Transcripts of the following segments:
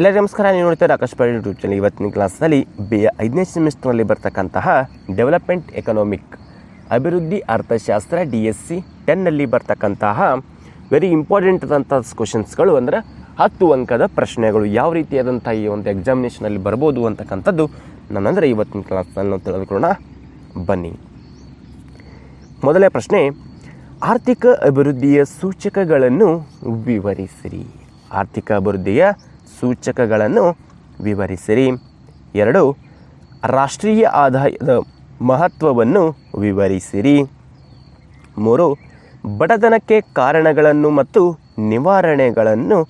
ಎಲ್ಲರಿಗೂ ನಮಸ್ಕಾರ, ನೀವು ನೋಡ್ತಾರೆ ಆಕಾಶವಾಣಿ ಯೂಟ್ಯೂಬ್ ಚಾನಲ್ ಇವತ್ತಿನ ಕ್ಲಾಸ್ನಲ್ಲಿ ಬಿ ಐದನೇ ಸೆಮಿಸ್ಟರ್ನಲ್ಲಿ ಬರ್ತಕ್ಕಂತಹ ಡೆವಲಪ್ಮೆಂಟ್ ಎಕನಾಮಿಕ್ ಅಭಿವೃದ್ಧಿ ಅರ್ಥಶಾಸ್ತ್ರ ಡಿ ಎಸ್ ಸಿ ಟೆನ್ನಲ್ಲಿ ಬರ್ತಕ್ಕಂತಹ ವೆರಿ ಇಂಪಾರ್ಟೆಂಟ್ ಆದಂಥ ಕ್ವಶನ್ಸ್ಗಳು ಅಂದರೆ ಹತ್ತು ಅಂಕದ ಪ್ರಶ್ನೆಗಳು. ಯಾವ ರೀತಿಯಾದಂಥ ಈ ಒಂದು ಎಕ್ಸಾಮಿನೇಷನಲ್ಲಿ ಬರ್ಬೋದು ಅಂತಕ್ಕಂಥದ್ದು ನಾನಂದರೆ ಇವತ್ತಿನ ಕ್ಲಾಸ್ನಲ್ಲಿ ನಾವು ತಿಳಿದುಕೊಳ್ಳೋಣ. ಬನ್ನಿ. ಮೊದಲನೇ ಪ್ರಶ್ನೆ, ಆರ್ಥಿಕ ಅಭಿವೃದ್ಧಿಯ ಸೂಚಕಗಳನ್ನು ವಿವರಿಸಿರಿ. ಆರ್ಥಿಕ ಅಭಿವೃದ್ಧಿಯ ಸೂಚಕಗಳನ್ನು ವಿವರಿಸಿರಿ. ಎರಡು, ರಾಷ್ಟ್ರೀಯ ಆದಾಯದ ಮಹತ್ವವನ್ನು ವಿವರಿಸಿರಿ. ಮೂರು, ಬಡತನಕ್ಕೆ ಕಾರಣಗಳನ್ನು ಮತ್ತು ನಿವಾರಣೆಗಳನ್ನು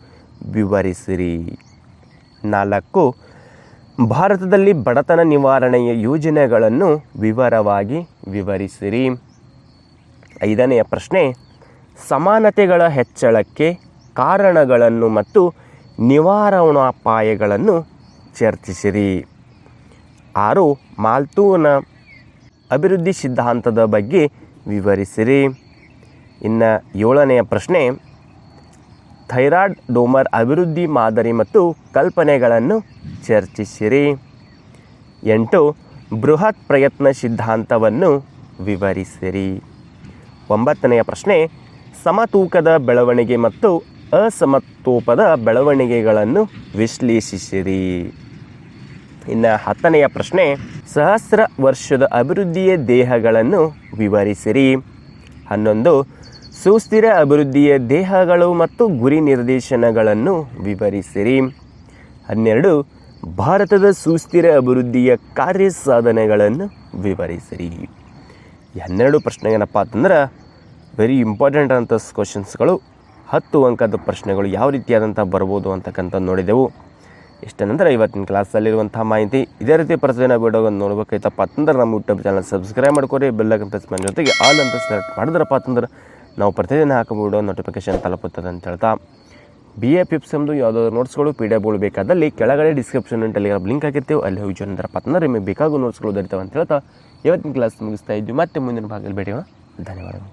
ವಿವರಿಸಿರಿ. ನಾಲ್ಕು, ಭಾರತದಲ್ಲಿ ಬಡತನ ನಿವಾರಣೆಯ ಯೋಜನೆಗಳನ್ನು ವಿವರವಾಗಿ ವಿವರಿಸಿರಿ. ಐದನೆಯ ಪ್ರಶ್ನೆ, ಸಮಾನತೆಗಳ ಹೆಚ್ಚಳಕ್ಕೆ ಕಾರಣಗಳನ್ನು ಮತ್ತು ನಿವಾರಣೋಪಾಯಗಳನ್ನು ಚರ್ಚಿಸಿರಿ. ಆರು, ಮಾಲ್ತೂನ ಅಭಿವೃದ್ಧಿ ಸಿದ್ಧಾಂತದ ಬಗ್ಗೆ ವಿವರಿಸಿರಿ. ಇನ್ನು ಏಳನೆಯ ಪ್ರಶ್ನೆ, ಥೈರಾಯ್ಡ್ ಡೋಮರ್ ಅಭಿವೃದ್ಧಿ ಮಾದರಿ ಮತ್ತು ಕಲ್ಪನೆಗಳನ್ನು ಚರ್ಚಿಸಿರಿ. ಎಂಟು, ಬೃಹತ್ ಪ್ರಯತ್ನ ಸಿದ್ಧಾಂತವನ್ನು ವಿವರಿಸಿರಿ. ಒಂಬತ್ತನೆಯ ಪ್ರಶ್ನೆ, ಸಮತೂಕದ ಬೆಳವಣಿಗೆ ಮತ್ತು ಅಸಮತೋಪದ ಬೆಳವಣಿಗೆಗಳನ್ನು ವಿಶ್ಲೇಷಿಸಿರಿ. ಇನ್ನು ಹತ್ತನೆಯ ಪ್ರಶ್ನೆ, ಸಹಸ್ರ ವರ್ಷದ ಅಭಿವೃದ್ಧಿಯ ದೇಹಗಳನ್ನು ವಿವರಿಸಿರಿ. ಹನ್ನೊಂದು, ಸುಸ್ಥಿರ ಅಭಿವೃದ್ಧಿಯ ದೇಹಗಳು ಮತ್ತು ಗುರಿ ನಿರ್ದೇಶನಗಳನ್ನು ವಿವರಿಸಿರಿ. ಹನ್ನೆರಡು, ಭಾರತದ ಸುಸ್ಥಿರ ಅಭಿವೃದ್ಧಿಯ ಕಾರ್ಯ ಸಾಧನೆಗಳನ್ನು ವಿವರಿಸಿರಿ. ಹನ್ನೆರಡು ಪ್ರಶ್ನೆ ಏನಪ್ಪ ಅಂತಂದ್ರೆ ವೆರಿ ಇಂಪಾರ್ಟೆಂಟ್ ಅಂತ ಕ್ವಶನ್ಸ್ಗಳು ಹತ್ತು ಅಂಕದ ಪ್ರಶ್ನೆಗಳು ಯಾವ ರೀತಿಯಾದಂಥ ಬರ್ಬೋದು ಅಂತಕ್ಕಂಥದ್ದು ನೋಡಿದೆವು. ಇಷ್ಟೇನಂದ್ರೆ ಇವತ್ತಿನ ಕ್ಲಾಸಲ್ಲಿರುವಂಥ ಮಾಹಿತಿ. ಇದೇ ರೀತಿ ಪ್ರತಿದಿನ ವಿಡಿಯೋಗಳನ್ನು ನೋಡ್ಬೇಕಾಯ್ತಪ್ಪ ಅಂತಂದ್ರೆ ನಮ್ಮ ಯೂಟ್ಯೂಬ್ ಚಾನಲ್ ಸಬ್ಸ್ಕ್ರೈಬ್ ಮಾಡ್ಕೊರಿ ಬೆಲ್ಲೈಕನ್ ಪ್ರೆಸ್ ಮನೆ ಜೊತೆಗೆ ಆಲ್ ಅಂತ ಸೆಲೆಕ್ಟ್ ಮಾಡಿದ್ರಪ್ಪ ಅಂತಂದ್ರೆ ನಾವು ಪ್ರತಿದಿನ ಹಾಕೋ ನೋಟಿಫಿಕೇಶನ್ ತಲುಪುತ್ತದೆ ಅಂತ ಹೇಳ್ತಾ. ಬಿ ಎ ಪಿಪ್ಸಮ್ದು ಯಾವುದಾದ್ರು ನೋಟ್ಸ್ಗಳು ಪಿ ಡಿ ಎಫ್ಗಳು ಬೇಕಾದಲ್ಲಿ ಕೆಳಗಡೆ ಡಿಸ್ಕ್ರಿಪ್ಷನ್ ಟೆಲಿಗ್ರಾಮ್ ಲಿಂಕ್ ಹಾಕಿರ್ತೀವಿ, ಅಲ್ಲಿ ಹೋಗಿ ಜಾಯ್ನ್ ಅಂದ್ರಪ್ಪ ಅಂತಂದ್ರೆ ನಿಮಗೆ ಬೇಕಾಗೋ ನೋಟ್ಸ್ಗಳು ದೊರೀತಾವೆ ಅಂತ ಹೇಳ್ತಾ. ಇವತ್ತಿನ ಕ್ಲಾಸ್ ಮುಗಿಸ್ತಾ ಇದ್ವಿ ಮತ್ತೆ ಮುಂದಿನ ಭಾಗದಲ್ಲಿ ಭೇಟಿ ಧನ್ಯವಾದಗಳು.